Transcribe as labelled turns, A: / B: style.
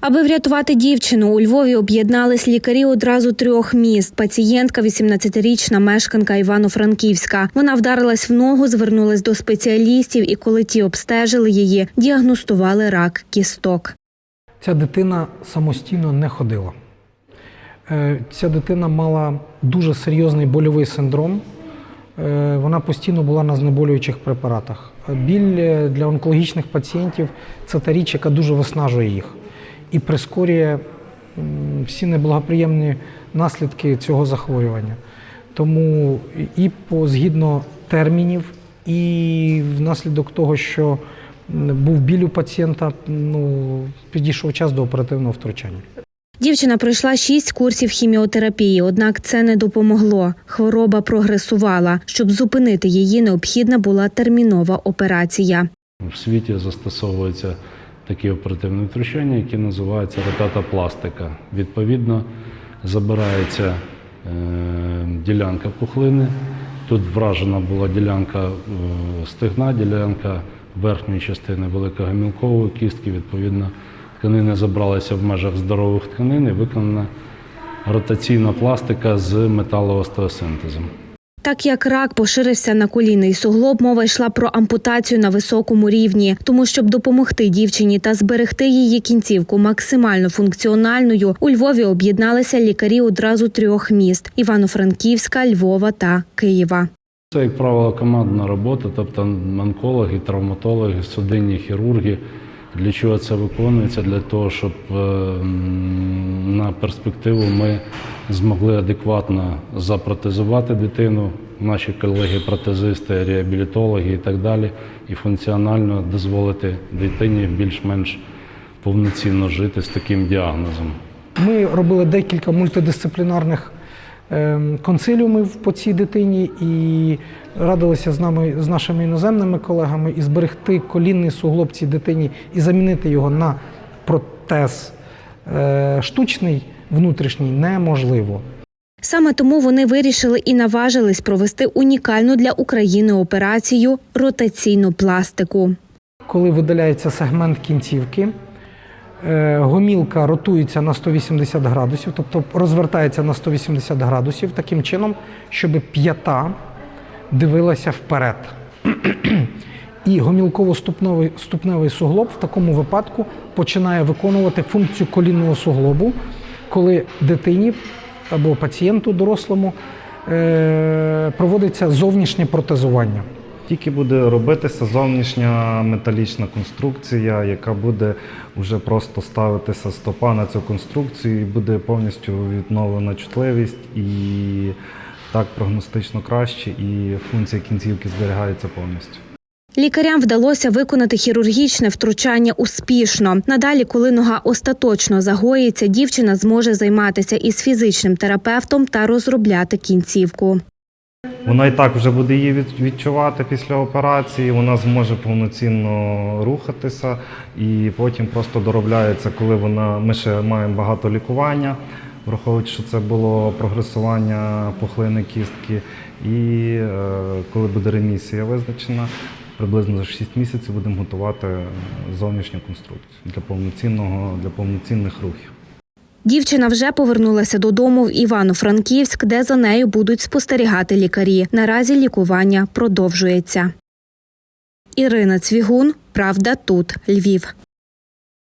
A: Аби врятувати дівчину, у Львові об'єднались лікарі одразу трьох міст. Пацієнтка, 18-річна мешканка Івано-Франківська. Вона вдарилась в ногу, звернулась до спеціалістів, і коли ті обстежили її, діагностували рак кісток.
B: Ця дитина самостійно не ходила. Е, Ця дитина мала дуже серйозний больовий синдром. Е, Вона постійно була на знеболюючих препаратах. Біль для онкологічних пацієнтів це та річ, яка дуже виснажує їх і прискорює всі неблагоприємні наслідки цього захворювання. Тому і по згідно термінів, і внаслідок того, що був біль у пацієнта, ну, підійшов час до оперативного втручання.
A: Дівчина пройшла шість курсів хіміотерапії, однак це не допомогло. Хвороба прогресувала. Щоб зупинити її, необхідна була термінова операція.
C: В світі застосовуються такі оперативні втручання, які називаються ротатопластика. Відповідно, забирається е, ділянка пухлини. Тут вражена була ділянка е, стегна, ділянка верхньої частини великогамілкової кістки. Відповідно, тканини забралися в межах здорових тканин і виконана ротаційна пластика з металоостеосинтезом.
A: Так як рак поширився на колінний суглоб, мова йшла про ампутацію на високому рівні. Тому, щоб допомогти дівчині та зберегти її кінцівку максимально функціональною, у Львові об'єдналися лікарі одразу трьох міст: Івано-Франківська, Львова та Києва.
C: Це, як правило, командна робота, тобто онкологи, травматологи, судинні хірурги. Для чого це виконується? Для того, щоб е, на перспективу ми змогли адекватно запротезувати дитину, наші колеги-протезисти, реабілітологи і так далі, і функціонально дозволити дитині більш-менш повноцінно жити з таким діагнозом.
B: Ми робили декілька мультидисциплінарних ем, консиліумів по цій дитині і радилися з нами з нашими іноземними колегами і зберегти колінний суглоб цій дитині і замінити його на протез штучний внутрішній неможливо.
A: Саме тому вони вирішили і наважились провести унікальну для України операцію ротаційну пластику.
B: Коли видаляється сегмент кінцівки, е, гомілка ротується на 180 градусів, тобто розвертається на 180 градусів таким чином, щоб п'ята дивилася вперед. І гомілково-ступневий ступневий суглоб в такому випадку починає виконувати функцію колінного суглобу, коли дитині або пацієнту дорослому е, проводиться зовнішнє протезування.
D: Тільки буде робитися зовнішня металічна конструкція, яка буде вже просто ставитися стопа на цю конструкцію, і буде повністю відновлена чутливість і так прогностично краще, і функція кінцівки зберігається повністю.
A: Лікарям вдалося виконати хірургічне втручання успішно. Надалі, коли нога остаточно загоїться, дівчина зможе займатися із фізичним терапевтом та розробляти кінцівку.
D: Вона і так вже буде її відчувати після операції, вона зможе повноцінно рухатися і потім просто доробляється, коли вона ми ще маємо багато лікування, враховуючи, що це було прогресування пухлини кістки. І е, коли буде ремісія визначена, приблизно за 6 місяців будемо готувати зовнішню конструкцію для повноцінного для повноцінних рухів.
A: Дівчина вже повернулася додому в Івано-Франківськ, де за нею будуть спостерігати лікарі. Наразі лікування продовжується. Ірина Цвігун, Правда, тут Львів.